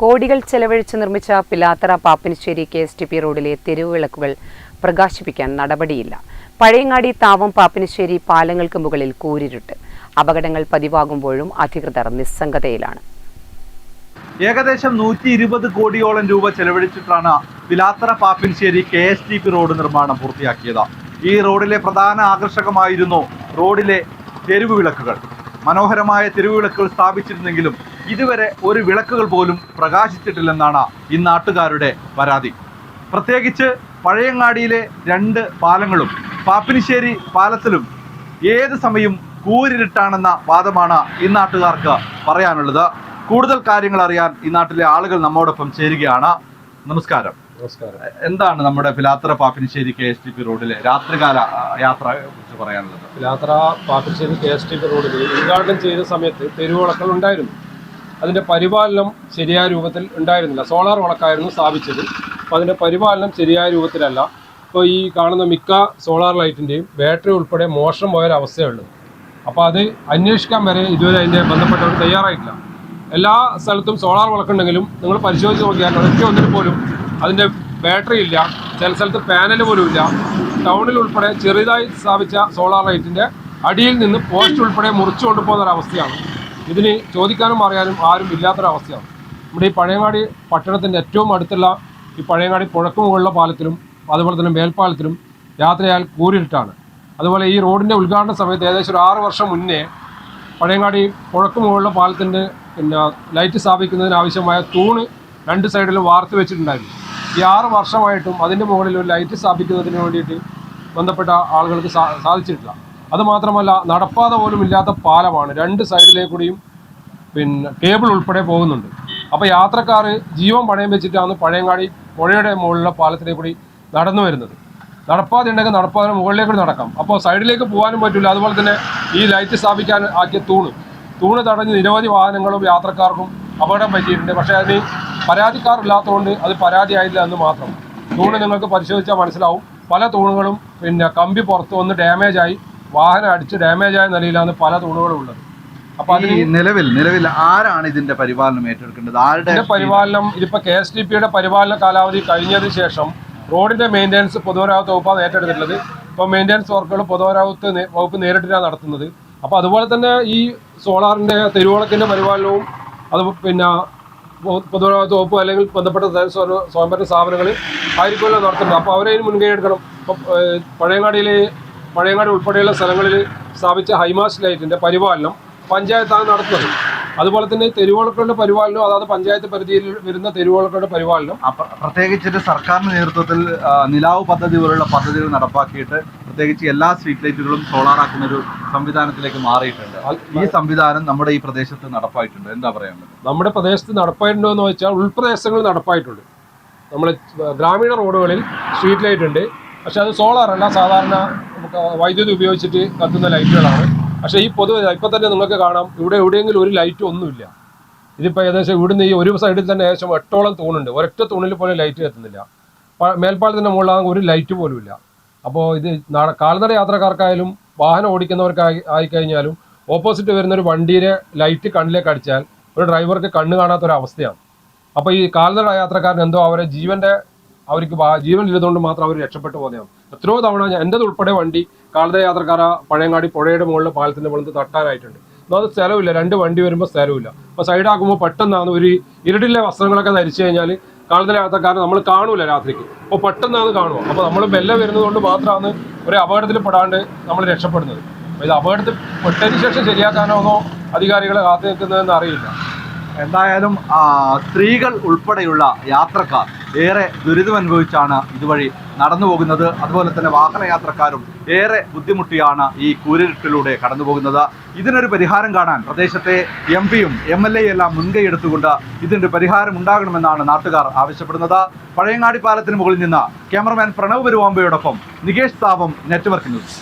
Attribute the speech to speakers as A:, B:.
A: കോടികൾ ചെലവഴിച്ച് നിർമ്മിച്ച Pilathara Pappinissery K S T P റോഡിലെ തെരുവ് വിളക്കുകൾ പ്രകാശിപ്പിക്കാൻ നടപടിയില്ല. പഴയങ്ങാടി താവം പാപ്പിനിശ്ശേരി പാലങ്ങൾക്ക് മുകളിൽ കൂരിരുട്ട്. അപകടങ്ങൾ പതിവാകുമ്പോഴും അധികൃതർ നിസ്സംഗതയിലാണ്.
B: ഏകദേശം നൂറ്റി ഇരുപത് കോടിയോളം രൂപ ചെലവഴിച്ചിട്ടാണ് Pilathara Pappinissery K S T P road നിർമ്മാണം പൂർത്തിയാക്കിയത്. ഈ റോഡിലെ പ്രധാന ആകർഷകമായിരുന്നു റോഡിലെ തെരുവ് വിളക്കുകൾ മനോഹരമായ തെരുവ് വിളക്കുകൾ സ്ഥാപിച്ചിരുന്നെങ്കിലും ഇതുവരെ ഒരു വിളക്കുകൾ പോലും പ്രകാശിച്ചിട്ടില്ലെന്നാണ് ഈ നാട്ടുകാരുടെ പരാതി. പ്രത്യേകിച്ച് പഴയങ്ങാടിയിലെ രണ്ട് പാലങ്ങളും പാപ്പിനിശ്ശേരി പാലത്തിലും ഏത് സമയം കൂരിട്ടാണെന്ന വാദമാണ് ഈ നാട്ടുകാർക്ക് പറയാനുള്ളത്. കൂടുതൽ കാര്യങ്ങൾ അറിയാൻ ഈ നാട്ടിലെ ആളുകൾ നമ്മോടൊപ്പം ചേരുകയാണ്. നമസ്കാരം.
C: നമസ്കാരം.
B: എന്താണ് നമ്മുടെ Pilathara Pappinissery K S T P റോഡിലെ രാത്രികാല യാത്ര കുറിച്ച് പറയാനുള്ളത്?
C: Pilathara Pappinissery K S T P റോഡിൽ ഉദ്ഘാടനം ചെയ്ത സമയത്ത് തെരുവിളക്കൾ ഉണ്ടായിരുന്നു. അതിന്റെ പരിപാലനം ശരിയായ രൂപത്തിൽ ഉണ്ടായിരുന്നില്ല. സോളാർ വിളക്കായിരുന്നു സ്ഥാപിച്ചത്. അപ്പോൾ അതിന്റെ പരിപാലനം ശരിയായ രൂപത്തിലല്ല. ഇപ്പോൾ ഈ കാണുന്ന മിക്ക സോളാർ ലൈറ്റിന്റെയും ബാറ്ററി ഉൾപ്പെടെ മോശം പോയൊരവസ്ഥയുള്ളത് അപ്പോൾ അത് അന്വേഷിക്കാൻ വരെ ഇതുവരെ അതിന്റെ ബന്ധപ്പെട്ടവർ തയ്യാറായിട്ടില്ല. എല്ലാ സ്ഥലത്തും സോളാർ വിളക്കുണ്ടെങ്കിലും നിങ്ങൾ പരിശോധിച്ച് നോക്കിയാൽ ഒരൊറ്റ ഒന്നിന് പോലും അതിന്റെ ബാറ്ററി ഇല്ല. ചില സ്ഥലത്ത് പാനൽ പോലും ഇല്ല. ടൗണിൽ ഉൾപ്പെടെ ചെറുതായി സ്ഥാപിച്ച സോളാർ ലൈറ്റിന്റെ അടിയിൽ നിന്ന് പോസ്റ്റ് ഉൾപ്പെടെ മുറിച്ചു കൊണ്ടുപോകുന്ന ഒരവസ്ഥയാണ് ഇതിന് ചോദിക്കാനും അറിയാനും ആരും ഇല്ലാത്തൊരവസ്ഥയാണ്. നമ്മുടെ ഈ പഴയങ്ങാടി പട്ടണത്തിന്റെ ഏറ്റവും അടുത്തുള്ള ഈ പഴയങ്ങാടി പുഴക്ക് മുകളിലുള്ള പാലത്തിലും അതുപോലെ തന്നെ മേൽപ്പാലത്തിലും രാത്രിയാൽ കൂരിട്ടാണ് അതുപോലെ ഈ റോഡിന്റെ ഉദ്ഘാടന സമയത്ത് ഏകദേശം ഒരു ആറ് വർഷം മുന്നേ പഴയങ്ങാടി പുഴക്ക് മുകളിലുള്ള പാലത്തിന്റെ പിന്നെ ലൈറ്റ് സ്ഥാപിക്കുന്നതിന് ആവശ്യമായ തൂണ് രണ്ട് സൈഡിലും വാർത്ത് വെച്ചിട്ടുണ്ടായിരുന്നു. ഈ ആറ് വർഷമായിട്ടും അതിന്റെ മുകളിൽ ഒരു ലൈറ്റ് സ്ഥാപിക്കുന്നതിന് വേണ്ടിയിട്ട് ബന്ധപ്പെട്ട ആളുകൾക്ക് സാധിച്ചിട്ടില്ല. അതുമാത്രമല്ല നടപ്പാത പോലും ഇല്ലാത്ത പാലമാണ്. രണ്ട് സൈഡിലേ കൂടിയും പിന്നെ കേബിൾ ഉൾപ്പെടെ പോകുന്നുണ്ട്. അപ്പോൾ യാത്രക്കാർ ജീവൻ പണയം വെച്ചിട്ടാണ് പഴയങ്ങാടി പുഴയുടെ മുകളിലുള്ള പാലത്തിലേക്ക് കൂടി നടന്നു വരുന്നത്. നടപ്പാതെ ഉണ്ടെങ്കിൽ നടപ്പാതിന് മുകളിലേക്ക് നടക്കാം. അപ്പോൾ സൈഡിലേക്ക് പോകാനും പറ്റില്ല അതുപോലെ തന്നെ ഈ ലൈറ്റ് സ്ഥാപിക്കാൻ ആക്കിയ തൂണ്. തൂണ് തടഞ്ഞ് നിരവധി വാഹനങ്ങളും യാത്രക്കാർക്കും അപകടം പറ്റിയിട്ടുണ്ട്. പക്ഷേ അതിന് പരാതിക്കാരില്ലാത്തതുകൊണ്ട് അത് പരാതിയായില്ല എന്ന് മാത്രം. തൂണ് നിങ്ങൾക്ക് പരിശോധിച്ചാൽ മനസ്സിലാവും. പല തൂണുകളും പിന്നെ കമ്പി പുറത്ത് വന്ന് ഡാമേജായി. വാഹനം അടിച്ച് ഡാമേജ് ആയ നിലയിലാണ് പല തൂണുകളും ഉള്ളത്. അപ്പൊ അതിന്
B: നിലവിൽ നിലവിൽ ആരാണ് ഇതിന്റെ പരിപാലനം ഏറ്റെടുക്കേണ്ടത്? ആരുടെ
C: പരിപാലനം ഇതിപ്പോ കെ എസ് ഡി പിയുടെ പരിപാലന കാലാവധി കഴിഞ്ഞതിന് ശേഷം റോഡിന്റെ മെയിന്റെനൻസ് പൊതുമരാമത്ത് വകുപ്പാണ് ഏറ്റെടുത്തിട്ടുള്ളത്. ഇപ്പൊ മെയിന്റെനൻസ് വർക്കുകൾ പൊതുമരാമത്ത് നേ- വകുപ്പ് നേരിട്ടിട്ടാണ് നടത്തുന്നത്. അപ്പോൾ അതുപോലെ തന്നെ ഈ സോളാറിന്റെ തെരുവുളക്കിന്റെ പരിപാലനവും അത് പിന്നെ പൊതുവരാവത്ത് പൊതുമരാമത്ത് വകുപ്പ് അല്ലെങ്കിൽ ബന്ധപ്പെട്ട സ്വയംഭരണ സ്ഥാപനങ്ങൾ ആയിരിക്കുമല്ലോ നടത്തുന്നത്. അപ്പോൾ അവരെ മുൻകൈ എടുക്കണം. ഇപ്പൊ പഴയങ്ങാടിയിലെ പഴയങ്ങാടി ഉൾപ്പെടെയുള്ള സ്ഥലങ്ങളിൽ സ്ഥാപിച്ച ഹൈമാസ് ലൈറ്റിന്റെ പരിപാലനം പഞ്ചായത്താണ് നടത്തുന്നത്. അതുപോലെ തന്നെ തെരുവോളക്കളുടെ പരിപാലനം അതായത് പഞ്ചായത്ത് പരിധിയിൽ വരുന്ന തെരുവോളക്കളുടെ പരിപാലനം.
B: പ്രത്യേകിച്ച് പ്രത്യേകിച്ചിട്ട് സർക്കാരിന്റെ നേതൃത്വത്തിൽ നിലാവ് പദ്ധതി പോലുള്ള പദ്ധതികൾ നടപ്പാക്കിയിട്ട് പ്രത്യേകിച്ച് എല്ലാ സ്ട്രീറ്റ് ലൈറ്റുകളും സോളാർ ആക്കുന്ന ഒരു സംവിധാനത്തിലേക്ക് മാറിയിട്ടുണ്ട്. ഈ സംവിധാനം നമ്മുടെ ഈ പ്രദേശത്ത് നടപ്പായിട്ടുണ്ട്. എന്താ പറയാനുള്ളത്
C: നമ്മുടെ പ്രദേശത്ത് നടപ്പായിട്ടുണ്ടോ എന്ന് വെച്ചാൽ ഉൾപ്രദേശങ്ങൾ നടപ്പായിട്ടുണ്ട്. നമ്മൾ ഗ്രാമീണ റോഡുകളിൽ സ്ട്രീറ്റ് ലൈറ്റ് ഉണ്ട്. പക്ഷെ അത് സോളാർ അല്ല. സാധാരണ വൈദ്യുതി ഉപയോഗിച്ചിട്ട് കത്തുന്ന ലൈറ്റുകളാണ്. പക്ഷേ ഈ പൊതുവെ ഇപ്പം തന്നെ നിങ്ങൾക്ക് കാണാം. ഇവിടെ എവിടെയെങ്കിലും ഒരു ലൈറ്റ് ഒന്നുമില്ല. ഇതിപ്പോൾ ഏകദേശം ഇവിടുന്ന് ഈ ഒരു സൈഡിൽ തന്നെ ഏകദേശം എട്ടോളം തൂണുണ്ട്. ഒരൊറ്റ തൂണിൽ പോലും ലൈറ്റ് കത്തുന്നില്ല. മേൽപ്പാലത്തിന്റെ മുകളിലാണെങ്കിൽ ഒരു ലൈറ്റ് പോലും ഇല്ല അപ്പോൾ ഇത് കാൽനട യാത്രക്കാർക്കായാലും വാഹനം ഓടിക്കുന്നവർക്കായി ആയിക്കഴിഞ്ഞാലും ഓപ്പോസിറ്റ് വരുന്ന ഒരു വണ്ടിയുടെ ലൈറ്റ് കണ്ണിലേക്ക് അടിച്ചാൽ ഒരു ഡ്രൈവർക്ക് കണ്ണ് കാണാത്ത ഒരു അവസ്ഥയാണ് അപ്പോൾ ഈ കാൽനട യാത്രക്കാരൻ എന്തോ അവരെ ജീവന്റെ അവർക്ക് ജീവൻ ഇല്ലതുകൊണ്ട് മാത്രം അവർ രക്ഷപ്പെട്ടു പോകുന്നതാണ് എത്രയോ തവണ ഞാൻ എന്റെത് ഉൾപ്പെടെ വണ്ടി കാൽനട യാത്രക്കാർ പഴയങ്ങാടി പുഴയുടെ മുകളിൽ പാലത്തിന്റെ മുകളിൽ തട്ടാനായിട്ടുണ്ട്. അത് സ്ഥലമില്ല രണ്ട് വണ്ടി വരുമ്പോൾ സ്ഥലമില്ല അപ്പോൾ സൈഡാക്കുമ്പോൾ പെട്ടെന്നാണ് ഒരു ഇരുട്ടിലെ വസ്ത്രങ്ങളൊക്കെ ധരിച്ചു കഴിഞ്ഞാൽ കാൽനട യാത്രക്കാരൻ നമ്മൾ കാണൂല രാത്രിക്ക്. അപ്പോൾ പെട്ടെന്നാണ് കാണുക. അപ്പോൾ നമ്മൾ മെല്ലെ വരുന്നതുകൊണ്ട് മാത്രമാണ് ഒരു അപകടത്തിൽ പെടാണ്ട് നമ്മൾ രക്ഷപ്പെടുന്നത്. ഇത് അപകടത്തിൽ പെട്ടതിന് ശേഷം ശരിയാക്കാനോ അധികാരികളെ കാത്തു നിൽക്കുന്നതെന്ന് അറിയില്ല.
B: എന്തായാലും സ്ത്രീകൾ ഉൾപ്പെടെയുള്ള യാത്രക്കാർ ഏറെ ദുരിതമനുഭവിച്ചാണ് ഇതുവഴി നടന്നു പോകുന്നത്. അതുപോലെ തന്നെ വാഹനയാത്രക്കാരും ഏറെ ബുദ്ധിമുട്ടിയാണ് ഈ കൂരിരുട്ടിലൂടെ കടന്നു പോകുന്നത്. ഇതിനൊരു പരിഹാരം കാണാൻ പ്രദേശത്തെ എം പിയും എം എൽ എ എല്ലാം മുൻകൈ എടുത്തുകൊണ്ട് ഇതിന്റെ പരിഹാരം ഉണ്ടാകണമെന്നാണ് നാട്ടുകാർ ആവശ്യപ്പെടുന്നത്. പഴയങ്ങാടി പാലത്തിന് മുകളിൽ നിന്ന് ക്യാമറമാൻ പ്രണവ് പെരുവാമ്പയോടൊപ്പം നികേഷ് താപം നെറ്റ്വർക്ക് ന്യൂസ്.